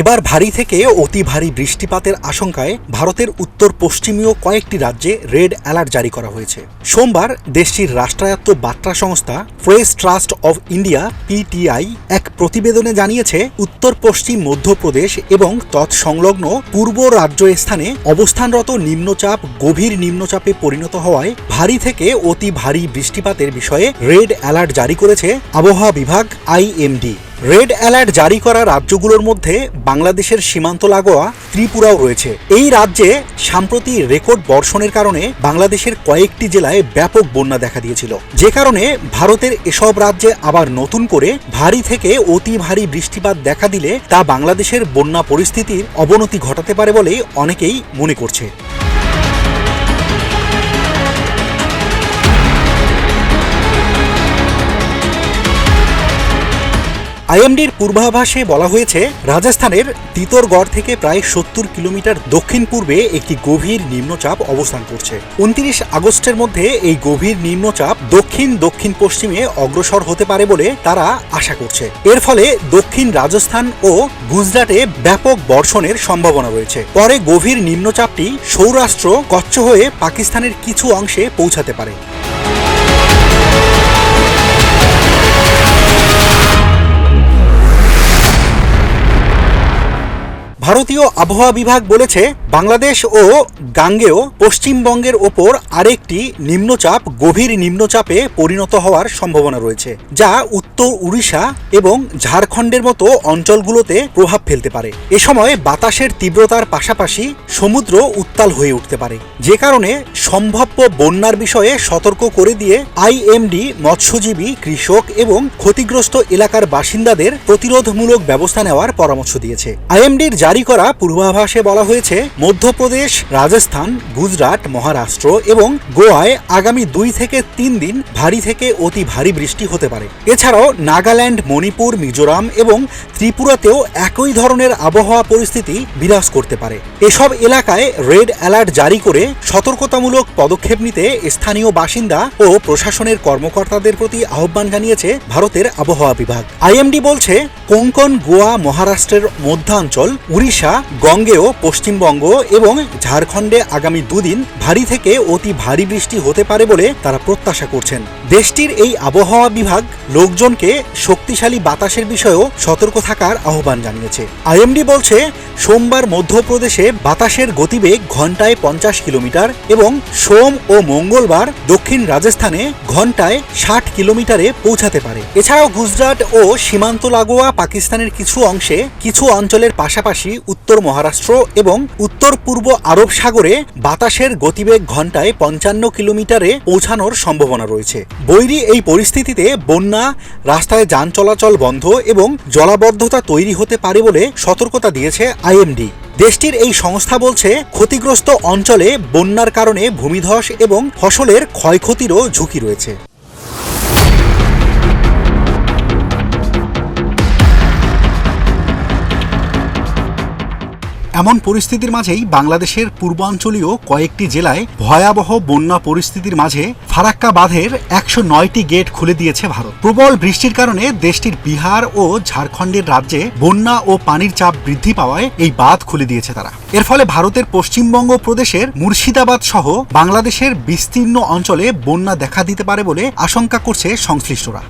এবার ভারী থেকে অতি ভারী বৃষ্টিপাতের আশঙ্কায় ভারতের উত্তর পশ্চিমীয় কয়েকটি রাজ্যে রেড অ্যালার্ট জারি করা হয়েছে। সোমবার দেশটির রাষ্ট্রায়ত্ত বার্তা সংস্থা press trust of India, PTI, এক প্রতিবেদনে জানিয়েছে, উত্তর পশ্চিম মধ্যপ্রদেশ এবং তৎসংলগ্ন পূর্ব রাজ্য স্থানে অবস্থানরত নিম্নচাপ গভীর নিম্নচাপে পরিণত হওয়ায় ভারী থেকে অতি ভারী বৃষ্টিপাতের বিষয়ে রেড অ্যালার্ট জারি করেছে আবহাওয়া বিভাগ আইএমডি। রেড অ্যালার্ট জারি করা রাজ্যগুলোর মধ্যে বাংলাদেশের সীমান্ত লাগোয়া ত্রিপুরাও রয়েছে। এই রাজ্যে সাম্প্রতি রেকর্ড বর্ষণের কারণে বাংলাদেশের কয়েকটি জেলায় ব্যাপক বন্যা দেখা দিয়েছিল। যে কারণে ভারতের এসব রাজ্যে আবার নতুন করে ভারী থেকে অতি ভারী বৃষ্টিপাত দেখা দিলে তা বাংলাদেশের বন্যা পরিস্থিতির অবনতি ঘটাতে পারে বলে অনেকেই মনে করছে। আইএমডির পূর্বাভাসে বলা হয়েছে, রাজস্থানের তিতরগড় থেকে প্রায় সত্তর কিলোমিটার দক্ষিণ পূর্বে একটি গভীর নিম্নচাপ অবস্থান করছে। উনত্রিশ আগস্টের মধ্যে এই গভীর নিম্নচাপ দক্ষিণ দক্ষিণ পশ্চিমে অগ্রসর হতে পারে বলে তারা আশা করছে। এর ফলে দক্ষিণ রাজস্থান ও গুজরাটে ব্যাপক বর্ষণের সম্ভাবনা রয়েছে। পরে গভীর নিম্নচাপটি সৌরাষ্ট্র কচ্ছ হয়ে পাকিস্তানের কিছু অংশে পৌঁছাতে পারে। ভারতীয় আবহাওয়া বিভাগ বলেছে, বাংলাদেশ ও গাঙ্গেয় পশ্চিমবঙ্গের ওপর আরেকটি নিম্নচাপ, গভীর নিম্নচাপে পরিণত হওয়ার সম্ভাবনা রয়েছে, যা উত্তর উড়িষ্যা এবং ঝাড়খণ্ডের মতো অঞ্চলগুলোতে প্রভাব ফেলতে পারে। এ সময় বাতাসের তীব্রতার পাশাপাশি সমুদ্র উত্তাল হয়ে উঠতে পারে। যে কারণে সম্ভাব্য বন্যার বিষয়ে সতর্ক করে দিয়ে আইএমডি, মৎস্যজীবী, কৃষক এবং ক্ষতিগ্রস্ত এলাকার বাসিন্দাদের প্রতিরোধমূলক ব্যবস্থা নেওয়ার পরামর্শ দিয়েছে। আইএমডির জারি করা পূর্বাভাসে বলা হয়েছে, মধ্যপ্রদেশ, রাজস্থান, গুজরাট, মহারাষ্ট্র এবং গোয়ায় আগামী দুই থেকে তিন দিন ভারী থেকে অতি ভারী বৃষ্টি হতে পারে। এছাড়াও নাগাল্যান্ড, মণিপুর, মিজোরাম এবং ত্রিপুরাতেও একই ধরনের আবহাওয়া পরিস্থিতি বিরাজ করতে পারে। এসব এলাকায় রেড অ্যালার্ট জারি করে সতর্কতামূলক পদক্ষেপ নিতে স্থানীয় বাসিন্দা ও প্রশাসনের কর্মকর্তাদের প্রতি আহ্বান জানিয়েছে ভারতের আবহাওয়া বিভাগ। আইএমডি বলছে, কোঙ্কন গোয়া মহারাষ্ট্রের মধ্যাঞ্চল উড়িষ্যা গঙ্গেয় পশ্চিমবঙ্গ এবং ঝাড়খণ্ডে আগামী দুদিন ভারী থেকে অতি ভারী বৃষ্টি হতে পারে বলে তারা প্রত্যাশা করছেন। দেশটির এই আবহাওয়া বিভাগ লোকজনকে শক্তিশালী বাতাসের বিষয়েও সতর্ক থাকার আহ্বান জানিয়েছে। আইএমডি বলছে, সোমবার মধ্যপ্রদেশে বাতাসের গতিবেগ ঘন্টায় পঞ্চাশ কিলোমিটার এবং সোম ও মঙ্গলবার দক্ষিণ রাজস্থানে ঘন্টায় ষাট কিলোমিটারে পৌঁছাতে পারে। এছাড়াও গুজরাট ও সীমান্ত লাগোয়া পাকিস্তানের কিছু অংশে কিছু অঞ্চলের পাশাপাশি উত্তর মহারাষ্ট্র এবং উত্তর পূর্ব আরব সাগরে বাতাসের গতিবেগ ঘন্টায় পঞ্চান্ন কিলোমিটারে পৌঁছানোর সম্ভাবনা রয়েছে। বৈরী এই পরিস্থিতিতে বন্যা, রাস্তায় যান চলাচল বন্ধ এবং জলাবদ্ধতা তৈরি হতে পারে বলে সতর্কতা দিয়েছে আইএমডি। দেশটির এই সংস্থা বলছে, ক্ষতিগ্রস্ত অঞ্চলে বন্যার কারণে ভূমিধস এবং ফসলের ক্ষয়ক্ষতিরও ঝুঁকি রয়েছে। এমন পরিস্থিতির মাঝেই বাংলাদেশের পূর্বাঞ্চলীয় কয়েকটি জেলায় ভয়াবহ বন্যা পরিস্থিতির মাঝে ফারাক্কা বাঁধের একশো নয়টি গেট খুলে দিয়েছে ভারত। প্রবল বৃষ্টির কারণে দেশটির বিহার ও ঝাড়খণ্ডের রাজ্যে বন্যা ও পানির চাপ বৃদ্ধি পাওয়ায় এই বাঁধ খুলে দিয়েছে তারা। এর ফলে ভারতের পশ্চিমবঙ্গ প্রদেশের মুর্শিদাবাদ সহ বাংলাদেশের বিস্তীর্ণ অঞ্চলে বন্যা দেখা দিতে পারে বলে আশঙ্কা করছে সংশ্লিষ্টরা।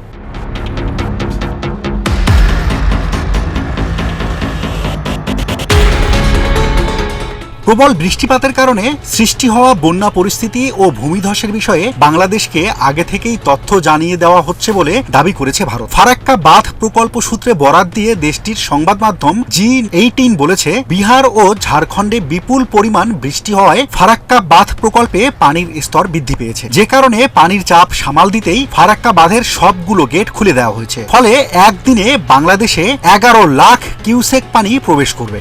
প্রবল বৃষ্টিপাতের কারণে সৃষ্টি হওয়া বন্যা পরিস্থিতি ও ভূমিধসের বিষয়ে বাংলাদেশকে আগে থেকেই তথ্য জানিয়ে দেওয়া হচ্ছে বলে দাবি করেছে ভারত। ফারাক্কা বাঁধ প্রকল্প সূত্রে বরাত দিয়ে দেশটির সংবাদ মাধ্যম জি এইটিন বলেছে, বিহার ও ঝাড়খণ্ডে বিপুল পরিমাণ বৃষ্টি হওয়ায় ফারাক্কা বাঁধ প্রকল্পে পানির স্তর বৃদ্ধি পেয়েছে। যে কারণে পানির চাপ সামাল দিতেই ফারাক্কা বাঁধের সবগুলো গেট খুলে দেওয়া হয়েছে। ফলে একদিনে বাংলাদেশে এগারো লাখ কিউসেক পানি প্রবেশ করবে।